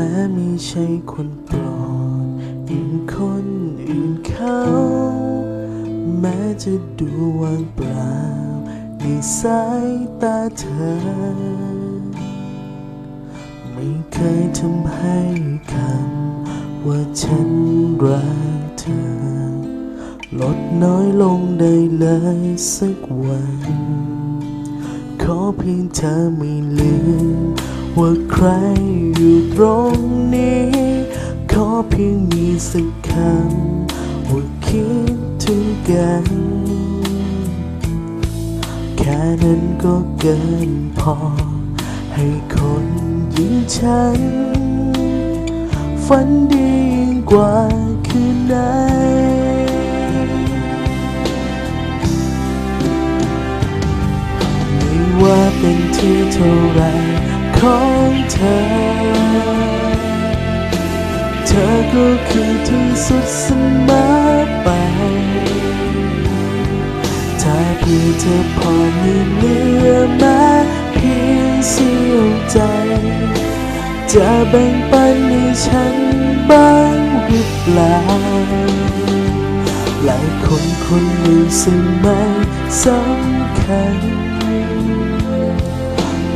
แม้มีใช่คนโปรดอย่างคนอื่นเขา แม้จะดูว่างเปล่า ในสายตาเธอ ไม่เคยทำให้คำว่าฉันรักเธอ ลดน้อยลงได้เลยสักวัน ขอเพียงเธอไม่ลืม ว่าใครอยู่ตรงนี้ ขอเพียงมีสักคำว่าคิดถึงกัน แค่นั้นก็เกินพอ ให้คนยิ่งฉัน ฝันดียิ่งกว่าคืนไหนไม่ว่าเป็นที่เท่าไร ของเธอ เธอก็คือที่สุดเสมอไป ถ้าเพื่อเธอพอมีเหลือมาเพียงเสียวใจ จะแบ่งปันให้ฉันบ้างหรือเปล่าหลายคนคนหนึ่งซึ่งไม่สำคัญ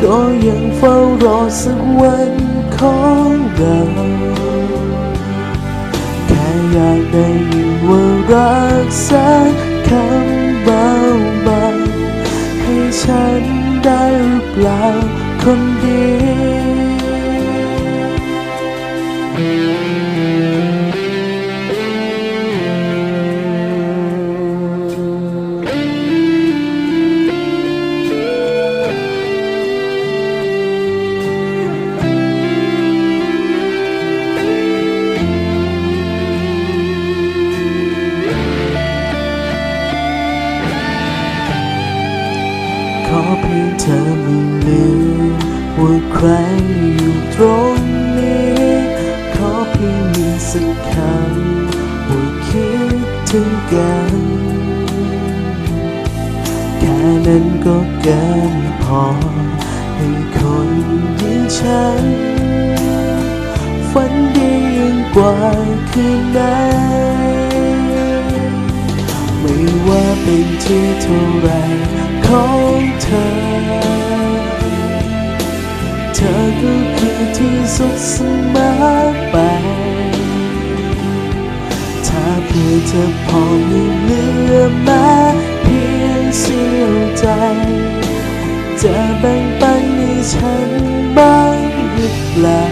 ก็ยังเฝ้ารอสักวันของเราแค่อยากได้ยินว่ารักสักคำเบาๆให้ฉันได้หรือเปล่าคนดีข ถึงกัน แค่นั้นก็เกินพอ ให้คนอย่างฉัน ฝันดียิ่งกว่าคืนไหนไม่ว่าเป็นที่เท่าไรของเธอ เธอก็คือที่สุดเสมอไเพื่อเธอพอมีเหลือมาเพียงเสี้ยวใจ จะแบ่งปันให้ฉันบ้างหรือเปล่า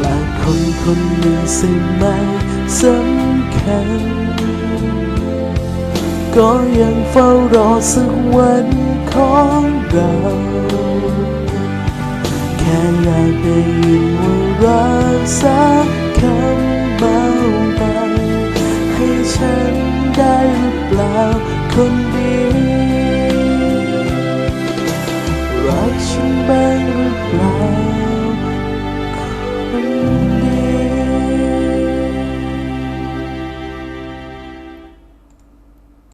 และคนคนหนึ่งซึ่งไม่สำคัญ ก็ยังเฝ้ารอสักวันของเรา แค่อยากได้ยินว่ารัก